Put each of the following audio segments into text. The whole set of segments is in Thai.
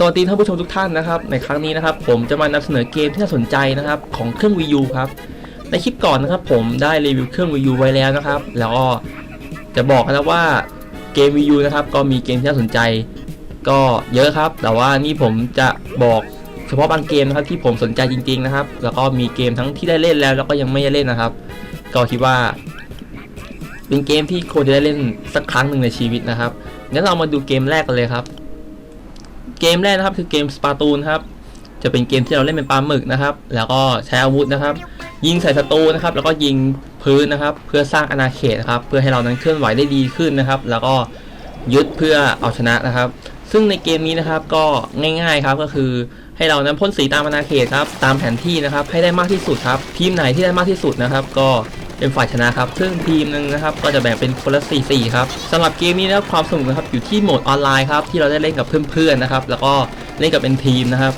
สวัสดีท่านผู้ชมทุกท่านนะครับ ในครั้งนี้นะครับ ผมจะมานำเสนอเกมที่น่าสนใจนะครับของเครื่อง Wii U ครับ ในคลิปก่อนนะครับ ผมได้รีวิวเครื่อง Wii U ไว้แล้วนะครับ แล้วก็จะบอกนะครับว่าเกม Wii U นะครับ ก็มีเกมที่น่าสนใจ ก็เยอะครับ แต่ว่านี่ผมจะบอกเฉพาะบางเกมนะครับที่ผมสนใจจริง ๆนะครับ แล้วก็มีเกมทั้งที่ได้เล่นแล้ว แล้วก็ยังไม่ได้เล่นนะครับ ก็คิดว่า เป็นเกมที่ควรจะได้เล่นสักครั้งหนึ่งในชีวิตนะครับงั้นเรามาดูเกมแรกกันเลยครับ เกมแรกนะครับคือเกมสปาตูนครับจะเป็นเกมที่เราเล่นเป็นปลาหมึกนะครับ แล้วก็ใช้อาวุธนะครับ ยิงใส่ศัตรูนะครับ แล้วก็ยิงพื้นนะครับ เพื่อสร้างอาณาเขตนะครับ เพื่อให้เรานั้นเคลื่อนไหวได้ดีขึ้นนะครับ แล้วก็ยึดเพื่อเอาชนะนะครับ ซึ่งในเกมนี้นะครับก็ง่ายๆครับก็คือให้เรานั้นพ่นสีตามอาณาเขตครับ ตามแผนที่นะครับ ให้ได้มากที่สุดครับ ทีมไหนที่ได้มากที่สุดนะครับ ก็ เป็นฝ่ายชนะครับ ซึ่งทีมหนึ่งนะครับก็จะแบ่งเป็นคนละ4 4ครับสำหรับเกมนี้นะครับความสนุกนะครับอยู่ที่โหมดออนไลน์ครับที่เราได้เล่นกับเพื่อนๆนะครับแล้วก็เล่นกับเป็นทีมนะครับ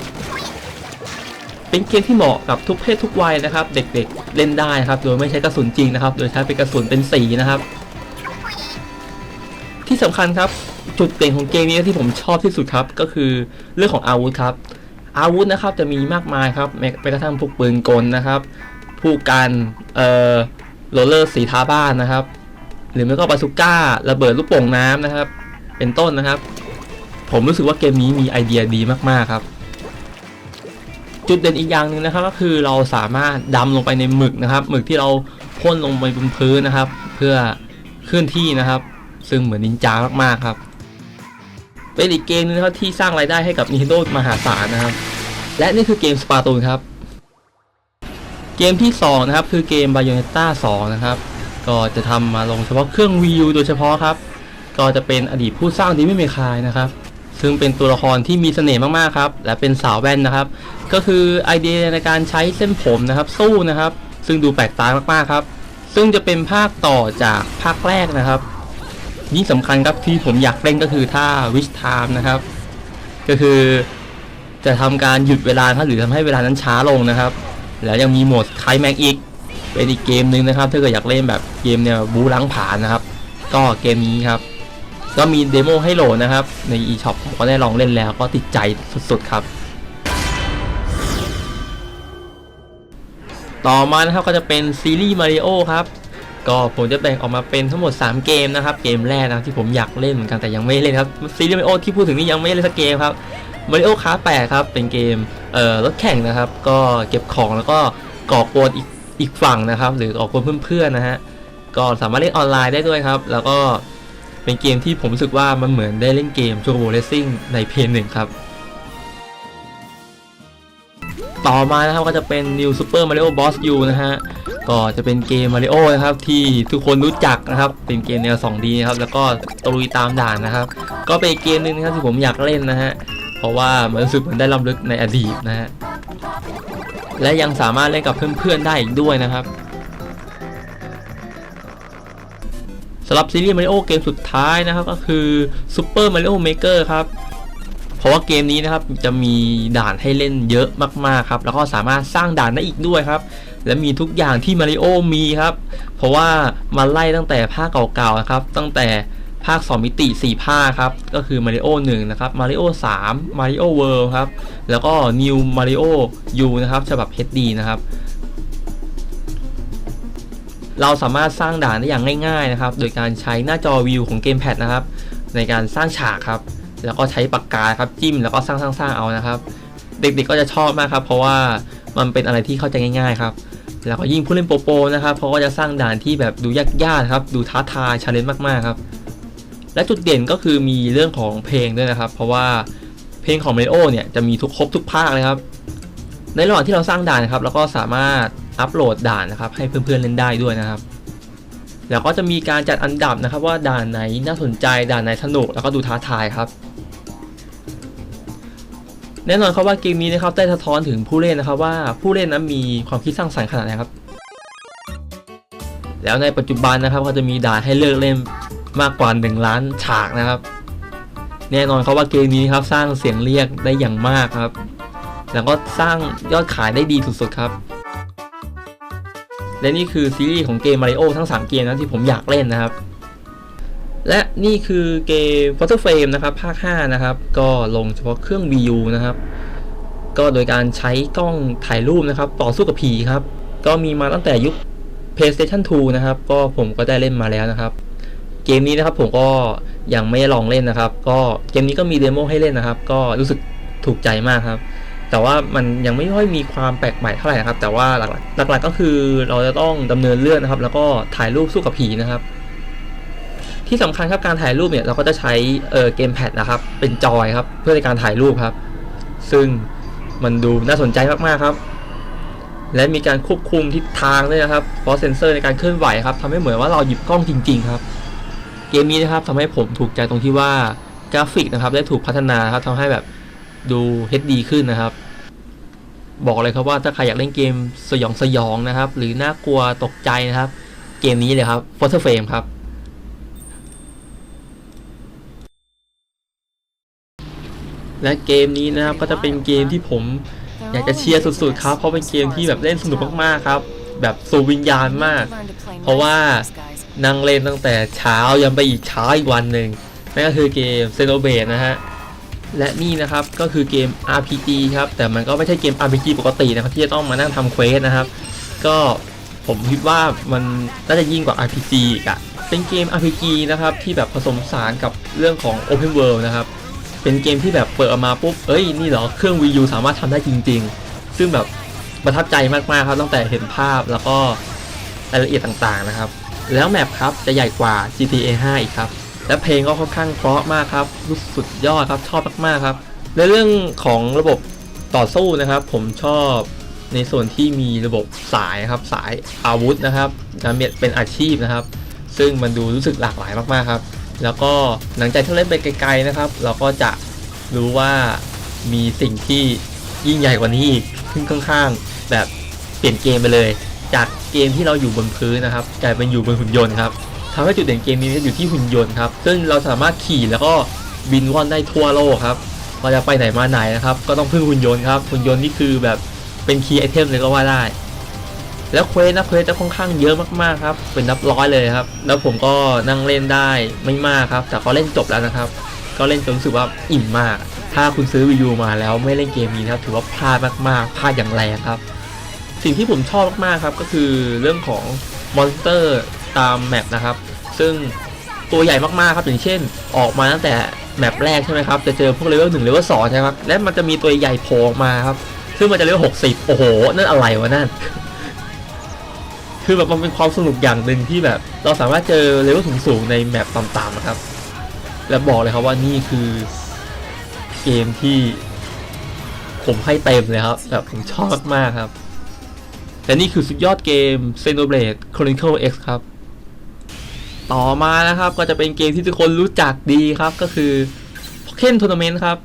เป็นเกมที่เหมาะกับทุกเพศทุกวัยนะครับ เด็กๆเล่นได้ครับโดยไม่ใช้กระสุนจริงนะครับ โดยใช้เป็นกระสุนเป็นสีนะครับ ที่สำคัญครับจุดเด่นของเกมนี้ที่ผมชอบที่สุดครับ ก็คือเรื่องของอาวุธครับ อาวุธนะครับจะมีมากมายครับแม้แม้กระทั่งพวกปืนกลนะครับ ผู้กันเอ่อ โรลเลอร์สีทาบ้านนะครับ หรือไม่ก็บาซูก้าระเบิดลูกโป่งน้ำนะครับ เป็นต้นนะครับ ผมรู้สึกว่าเกมนี้มีไอเดียดีมากๆครับ จุดเด่นอีกอย่างหนึ่งนะครับ ก็คือเราสามารถดำลงไปในหมึกนะครับหมึกที่เราพ่นลงไปบนพื้นนะครับ เพื่อเคลื่อนที่นะครับ ซึ่งเหมือนนินจามากๆครับเป็นอีกเกมนึงนะครับที่สร้างรายได้ให้กับ Nintendo มหาศาลนะครับ และนี่คือเกม Splatoon ครับ เกมที่ 2 นะครับ คือเกม Bayonetta 2 นะครับ ก็จะทำมาลงเฉพาะเครื่อง Wii U โดยเฉพาะครับ ก็จะเป็นอดีตผู้สร้างดีไม่เมคายนะครับ ซึ่งเป็นตัวละครที่มีเสน่ห์มากๆครับ และเป็นสาวแว่นนะครับ ก็คือไอเดียในการใช้เส้นผมนะครับ สู้นะครับ ซึ่งดูแปลกตามากๆครับ ซึ่งจะเป็นภาคต่อจากภาคแรกนะครับยิ่สำคัญครับที่ผมอยากเล่นก็คือท่า wish time นะครับ ก็คือจะทำการหยุดเวลาครับหรือทำให้เวลานั้นช้าลงนะครับ แล้วยังมีโหมดไคลแม็กอีก เป็นอีกเกมหนึ่งนะครับ ถ้าเกิดอยากเล่นแบบเกมเนี่ยบูล้างผานะครับ ก็เกมนี้ครับ ก็มีเดโมให้โหลดนะครับ ใน eShop ผมก็ได้ลองเล่นแล้วก็ติดใจสุดๆครับ ต่อมานะครับก็จะเป็นซีรีส์มาริโอครับก็ผมจะแบ่งออกมาเป็นทั้งหมด 3 เกมนะครับ เกมแรกนะที่ผมอยากเล่นเหมือนกันแต่ยังไม่เล่นครับซีรีส์มาริโอที่พูดถึงนี่ยังไม่เล่นสักเกมครับ มาริโอคาแปครับ เป็นเกมเอ่อรถแข่งนะครับ ก็เก็บของแล้วก็ก่อกวนอีกอีกฝั่งนะครับ หรือก่อกกวนเพื่อนๆนะฮะก็สามารถเล่นออนไลน์ได้ด้วยครับ แล้วก็เป็นเกมที่ผมรู้สึกว่ามันเหมือนได้เล่นเกม Turbo Racing ในเพย์หนึ่งครับ ต่อมานะครับก็จะเป็น New Super Mario Bros. U นะฮะก็จะเป็นเกมมาริโอนะครับที่ทุกคนรู้จักนะครับ เป็นเกมแนว 2D นะครับแล้วก็ตะลุยตามด่านนะครับ ก็เป็นเกมหนึ่งนะครับที่ผมอยากเล่นนะฮะ เพราะว่ามันรู้สึกเหมือนได้ล้ำลึกในอดีตนะฮะและยังสามารถเล่นกับเพื่อนๆได้อีกด้วยนะครับสำหรับซีรีส์มาริโอเกมสุดท้ายนะครับก็คือ Super Mario Maker ครับเพราะว่าเกมนี้นะครับจะมีด่านให้เล่นเยอะมากๆครับแล้วก็สามารถสร้างด่านได้อีกด้วยครับ และมีทุกอย่างที่มาริโอมีครับ เพราะว่ามาไล่ตั้งแต่ภาคเก่าๆนะครับ ตั้งแต่ ภาค 2 มิติ 4 ภาคครับ ก็คือ Mario 1 นะครับ Mario 3 Mario World ครับ แล้วก็ New Mario U นะครับฉบับ HD นะครับ เราสามารถสร้างด่านได้อย่างง่ายๆนะครับ โดยการใช้หน้าจอวิวของเกมแพดนะครับ ในการสร้างฉากครับ แล้วก็ใช้ปากกาครับจิ้มแล้วก็สร้างสร้างสร้างเอานะครับ เด็กๆก็จะชอบมากครับ เพราะว่ามันเป็นอะไรที่เข้าใจง่ายๆครับแล้วก็ยิ่งผู้เล่นโปโปนะครับ เพราะว่าจะสร้างด่านที่แบบดูยากๆครับ ดูท้าทายชาเลนจ์มากๆครับ และจุดเด่นก็คือมีเรื่องของเพลงด้วยนะครับ เพราะว่าเพลงของ Mario เนี่ยจะมีทุกครบทุกภาคเลยครับ ในระหว่างที่เราสร้างด่านนะครับเราก็สามารถอัปโหลดด่านนะครับให้เพื่อนๆเล่นได้ด้วยนะครับ แล้วก็จะมีการจัดอันดับนะครับ ว่าด่านไหนน่าสนใจด่านไหนสนุกแล้วก็ดูท้าทายครับ แน่นอนครับว่าเกมนี้นะครับได้สะท้อนถึงผู้เล่นนะครับ ว่าผู้เล่นนั้นมีความคิดสร้างสรรค์ขนาดไหนครับ แล้วในปัจจุบันนะครับก็จะมีด่านให้เลือกเล่น มากกว่า 1 ล้านฉากนะครับ แน่นอนครับว่าเกมนี้ครับสร้างเสียงเรียกได้อย่างมากครับ แล้วก็สร้างยอดขายได้ดีสุดๆครับ และนี่คือซีรีส์ของเกม Mario ทั้ง 3 เกมนะที่ผมอยากเล่นนะครับและนี่คือเกม p h o t o Frame นะครับ ภาค 5 นะครับ ก็ลงเฉพาะเครื่อง Wii U นะครับ ก็โดยการใช้กล้องถ่ายรูปนะครับ ต่อสู้กับผีครับ ก็มีมาตั้งแต่ยุค PlayStation 2 นะครับ ก็ผมก็ได้เล่นมาแล้วนะครับ เกมนี้นะครับผมก็ยังไม่ลองเล่นนะครับ ก็เกมนี้ก็มีเดโมให้เล่นนะครับ ก็รู้สึกถูกใจมากครับ แต่ว่ามันยังไม่ค่อยมีความแปลกใหม่เท่าไหร่นะครับ แต่ว่าหลักๆหลักๆก็คือเราจะต้องดำเนินเรื่องนะครับ แล้วก็ถ่ายรูปสู้กับผีนะครับ ที่สำคัญครับการถ่ายรูปเนี่ยเราก็จะใช้เออเกมแพดนะครับ เป็นจอยครับเพื่อในการถ่ายรูปครับ ซึ่งมันดูน่าสนใจมากๆครับและมีการควบคุมทิศทางด้วยนะครับ เพราะเซนเซอร์ในการเคลื่อนไหวครับทำให้เหมือนว่าเราหยิบกล้องจริง ๆ ครับ เกมนี้นะครับทำให้ผมถูกใจตรงที่ว่ากราฟิกนะครับได้ถูกพัฒนาครับทำให้แบบดู HD ขึ้นนะครับ บอกเลยครับว่าถ้าใครอยากเล่นเกมสยองสยองนะครับ หรือน่ากลัวตกใจนะครับ เกมนี้เลยครับ p h o t o Frame ครับและเกมนี้นะครับก็จะเป็นเกมที่ผมอยากจะเชียร์สุดๆครับ เพราะเป็นเกมที่แบบเล่นสนุกมากๆครับ แบบสูวิญญาณมาก เพราะว่า นั่งเล่นตั้งแต่เช้ายันไปอีกเช้าอีกวันหนึ่งนั่นก็คือเกม x e n o b l a d e นะฮะและนี่นะครับก็คือเกม RPG ครับแต่มันก็ไม่ใช่เกม RPG ปกตินะครับที่จะต้องมานั่งทำเควสนะครับ ก็ผมคิดว่ามันน่าจะยิ่งกว่า RPG อีกอะเป็นเกม RPG นะครับที่แบบผสมสานกับเรื่องของ Open World นะครับเป็นเกมที่แบบเปิดออกมาปุ๊บเอ้ยนี่เหรอเครื่อง Wii U สามารถทำได้จริง ๆ ซึ่งแบบประทับใจมากๆครับตั้งแต่เห็นภาพแล้วก็รายละเอียดต่างๆนะครับ แล้วแมปครับจะใหญ่กว่า GTA 5 อีกครับ และเพลงก็ค่อนข้างเพราะมากครับรู้สึกสุดยอดครับชอบมากๆครับ ในเรื่องของระบบต่อสู้นะครับ ผมชอบในส่วนที่มีระบบสายครับสายอาวุธนะครับนะเป็นอาชีพนะครับ ซึ่งมันดูรู้สึกหลากหลายมากๆครับ แล้วก็หลังจากที่เล่นไปไกลๆนะครับ เราก็จะรู้ว่ามีสิ่งที่ยิ่งใหญ่กว่านี้อีกขึ้นข้างๆแบบเปลี่ยนเกมไปเลย จาก เกมที่เราอยู่บนพื้นนะครับ กลายเป็นอยู่บนหุ่นยนต์ครับทำให้จุดเด่นเกมนี้อยู่ที่หุ่นยนต์ครับ ซึ่งเราสามารถขี่แล้วก็บินว่อนได้ทั่วโลกครับเราจะไปไหนมาไหนนะครับ ก็ต้องพึ่งหุ่นยนต์ครับ หุ่นยนต์นี่คือแบบเป็นคีย์ไอเทมเลยก็ว่าได้ แล้วเควสนะเควสจะค่อนข้างเยอะมากๆครับ เป็นนับร้อยเลยครับ แล้วผมก็นั่งเล่นได้ไม่มากครับ แต่ก็เล่นจบแล้วนะครับ ก็เล่นจนรู้สึกว่าอิ่มมาก ถ้าคุณซื้อวิวมาแล้วไม่เล่นเกมนี้นะครับ ถือว่าพลาดมากๆพลาดอย่างแรงครับ สิ่งที่ผมชอบมากๆครับก็คือเรื่องของมอนสเตอร์ตามแมปนะครับ ซึ่งตัวใหญ่มากๆครับอย่างเช่น ออกมาตั้งแต่แมปแรกใช่ไหมครับจะเจอพวกเลเวลหนึ่งเลเวลสองใช่ไหมครับและมันจะมีตัวใหญ่โผล่มาครับซึ่งมันจะเลเวลหกสิบโอ้โหนั่นอะไรวะนั่น คือแบบมันเป็นความสนุกอย่างหนึ่งที่แบบ เราสามารถเจอเลเวลสูงๆในแมปต่ำๆนะครับ และบอกเลยครับว่านี่คือเกมที่ผมให้เต็มเลยครับแบบผมชอบมากครับ และนี่คือสุดยอดเกม Xenoblade Chronicle X ครับ ต่อมานะครับก็จะเป็นเกมที่ทุกคนรู้จักดีครับก็คือ Pokken Tournament ครับ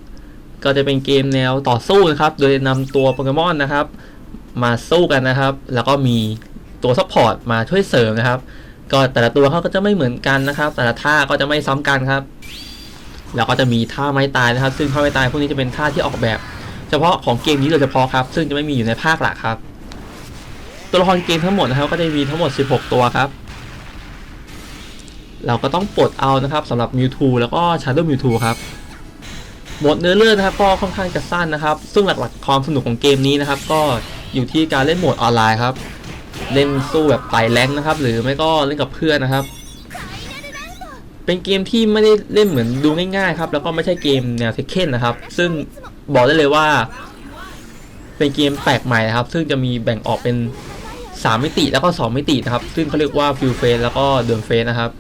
ก็จะเป็นเกมแนวต่อสู้นะครับ โดยนำตัวโปเกมอนนะครับ มาสู้กันนะครับ แล้วก็มีตัวซัพพอร์ตมาช่วยเสริมนะครับ ก็แต่ละตัวเขาก็จะไม่เหมือนกันนะครับ แต่ละท่าก็จะไม่ซ้ำกันครับ แล้วก็จะมีท่าไม้ตายนะครับ ซึ่งท่าไม้ตายพวกนี้จะเป็นท่าที่ออกแบบ เฉพาะของเกมนี้โดยเฉพาะครับ ซึ่งจะไม่มีอยู่ในภาคหลักครับ ตัวละครเกมทั้งหมดนะครับก็จะมีทั้งหมด 16 ตัวครับ เราก็ต้องปลดเอานะครับสำหรับ Mewtwo แล้วก็ Shadow Mewtwo ครับหมดเนื้อเรื่องนะครับก็ค่อนข้างจะสั้นนะครับ ซึ่งหลักๆความสนุกของเกมนี้นะครับ ก็อยู่ที่การเล่นโหมดออนไลน์ครับ เล่นสู้แบบไต่แรงนะครับ หรือไม่ก็เล่นกับเพื่อนนะครับ เป็นเกมที่ไม่ได้เล่นเหมือนดูง่ายๆครับแล้วก็ไม่ใช่เกมแนวเทคเคนนะครับ ซึ่งบอกได้เลยว่า เป็นเกมแปลกใหม่นะครับ ซึ่งจะมีแบ่งออกเป็น 3 มิติแล้วก็ 2 มิตินะครับ ซึ่งเขาเรียกว่าฟิลเฟสแล้วก็เดิมเฟสนะครับ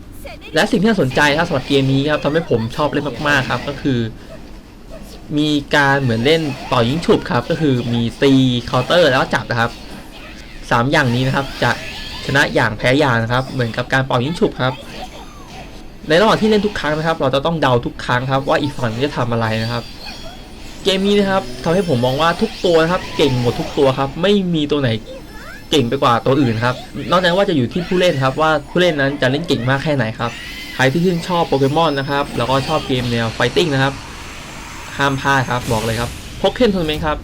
และสิ่งที่น่าสนใจครับสำหรับเกมนี้ครับทำให้ผมชอบเล่นมากๆครับ ก็คือ มีการเหมือนเล่นต่อยิงฉุบครับ ก็คือมีตีเคาน์เตอร์แล้วจับนะครับสามอย่างนี้นะครับจะชนะอย่างแพ้อย่างนะครับ เหมือนกับการเป่ายิงฉุบครับ ในระหว่างที่เล่นทุกครั้งนะครับ เราจะต้องเดาทุกครั้งครับ ว่าอีกฝั่งจะทำอะไรนะครับ เกมนี้นะครับทำให้ผมมองว่าทุกตัวนะครับ เก่งหมดทุกตัวครับ ไม่มีตัวไหนเก่งไปกว่าตัวอื่นครับ นอกจากว่าจะอยู่ที่ผู้เล่นครับ ว่าผู้เล่นนั้นจะเล่นเก่งมากแค่ไหนครับ ใครที่ชื่นชอบโปเกมอนนะครับ แล้วก็ชอบเกมแนวไฟติ้งนะครับ ห้ามพลาดครับบอกเลยครับพกเคนทัวร์นเมนครับ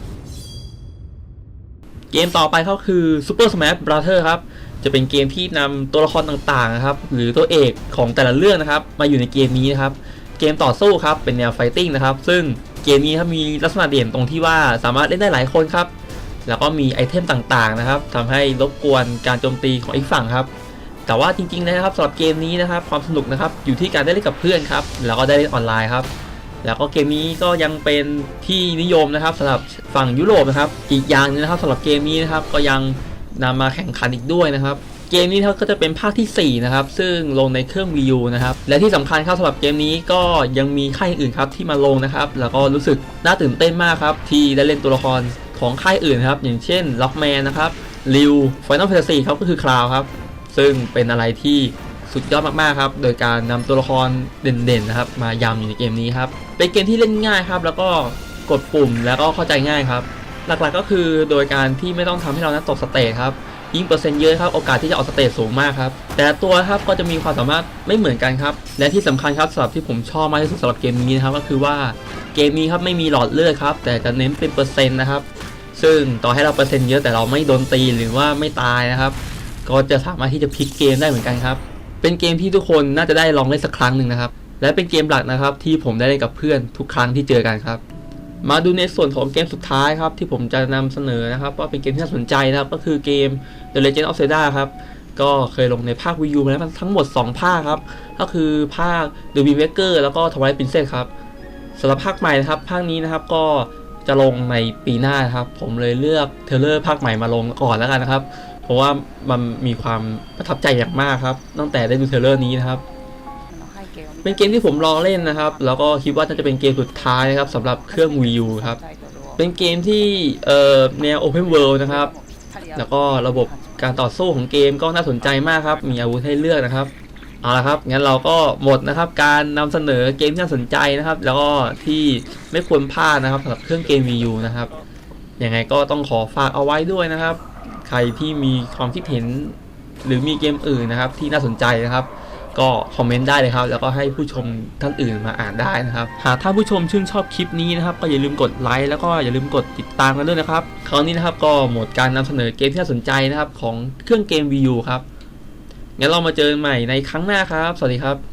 เกมต่อไปเขาคือ Super Smash Brother ครับ จะเป็นเกมที่นำตัวละครต่างๆนะครับ หรือตัวเอกของแต่ละเรื่องนะครับ มาอยู่ในเกมนี้นะครับ เกมต่อสู้ครับ เป็นแนวไฟติ้งนะครับ ซึ่ง เกมนี้ครับมีลักษณะเด่นตรงที่ว่าสามารถเล่นได้หลายคนครับ แล้วก็มีไอเทมต่างๆนะครับทำให้รบกวนการโจมตีของอีกฝั่งครับ แต่ว่าจริงๆนะครับสำหรับเกมนี้นะครับความสนุกนะครับอยู่ที่การได้เล่นกับเพื่อนครับแล้วก็ได้เล่นออนไลน์ครับแล้วก็เกมนี้ก็ยังเป็นที่นิยมนะครับสำหรับฝั่งยุโรปนะครับ อีกอย่างหนึงนะครับสำหรับเกมนี้นะครับก็ยังนำมาแข่งขันอีกด้วยนะครับ เกมนี้ก็จะเป็นภาคทีสี่ 4 นะครับ ซึ่งลงในเครื่อง Wii U นะครับ และที่สำคัญครับสำหรับเกมนี้ก็ยังมีค่ายอื่นครับที่มาลงนะครับ แล้วก็รู้สึกน่าตื่นเต้นมากครับ ที่ได้เล่นตัวละครของค่ายอื่นครับ อย่างเช่นล็อกแมนนะครับริวไฟนอลแฟนตาซีครับก็คือคลาวครับ ซึ่งเป็นอะไรที่สุดยอดมากๆครับ โดยการนำตัวละครเด่นๆนะครับ มายำอยู่ในเกมนี้ครับ เป็นเกมที่เล่นง่ายครับ แล้วก็กดปุ่มแล้วก็เข้าใจง่ายครับ หลักๆก็คือโดยการที่ไม่ต้องทำให้เรานั้นตกสเตจครับ ยิ่งเปอร์เซ็นต์เยอะครับโอกาสที่จะออกสเตจสูงมากครับ แต่ตัวครับก็จะมีความสามารถไม่เหมือนกันครับ และที่สำคัญครับสำหรับที่ผมชอบมากที่สุดสำหรับเกมนี้นะครับก็คือว่าเกมนี้ครับไม่มีหลอดเลือดครับแต่จะเน้นเป็นเปอร์เซ็นต์นะครับ ซึ่งต่อให้เราเปอร์เซ็นต์เยอะแต่เราไม่โดนตีหรือว่าไม่ตายนะครับ ก็จะสามารถที่จะพลิกเกมได้เหมือนกันครับ เป็นเกมที่ทุกคนน่าจะได้ลองเล่นสักครั้งหนึ่งนะครับและเป็นเกมหลักนะครับที่ผมได้เล่นกับเพื่อนทุกครั้งที่เจอกันครับ มาดูในส่วนของเกมสุดท้ายครับที่ผมจะนำเสนอนะครับว่าเป็นเกมที่น่าสนใจนะครับก็คือเกม The Legend of Zelda ครับก็เคยลงในภาค Wii U มาแล้วทั้งหมด 2 ภาคครับก็คือภาค The Wind Waker แล้วก็ Twilight Princess ครับสำหรับภาคใหม่นะครับภาคนี้นะครับก็จะลงในปีหน้านครับ ผมเลยเลือกเทเลอร์ภาคใหม่มาลงก่อนแล้วกันนะครับ เพราะว่ามันมีความประทับใจอย่างมากครับ ตั้งแต่ได้ดูเทเลอร์นี้นะครับ เป็นเกมที่ผมรอเล่นนะครับ แล้วก็คิดว่าน่าจะเป็นเกมสุดท้ายนะครับสำหรับเครื่อง Wii U ครับ เป็นเกมที่เอ่อแนว Open World นะครับ แล้วก็ระบบการต่อสู้ของเกมก็น่าสนใจมากครับ มีอาวุธให้เลือกนะครับ เอาละครับ งั้นเราก็หมดนะครับ การนำเสนอเกมที่น่าสนใจนะครับ แล้วก็ที่ไม่ควรพลาดนะครับสำหรับเครื่องเกม Wii U นะครับ ยังไงก็ต้องขอฝากเอาไว้ด้วยนะครับ ใครที่มีความคิดเห็นหรือมีเกมอื่นนะครับที่น่าสนใจนะครับ ก็คอมเมนต์ได้เลยครับ แล้วก็ให้ผู้ชมท่านอื่นมาอ่านได้นะครับ หากท่านผู้ชมชื่นชอบคลิปนี้นะครับ ก็อย่าลืมกดไลค์แล้วก็อย่าลืมกดติดตามกันด้วยนะครับ คราวนี้นะครับก็หมดการนำเสนอเกมที่น่าสนใจนะครับของเครื่องเกม Wii U ครับงั้นเรามาเจอกันใหม่ในครั้งหน้าครับ สวัสดีครับ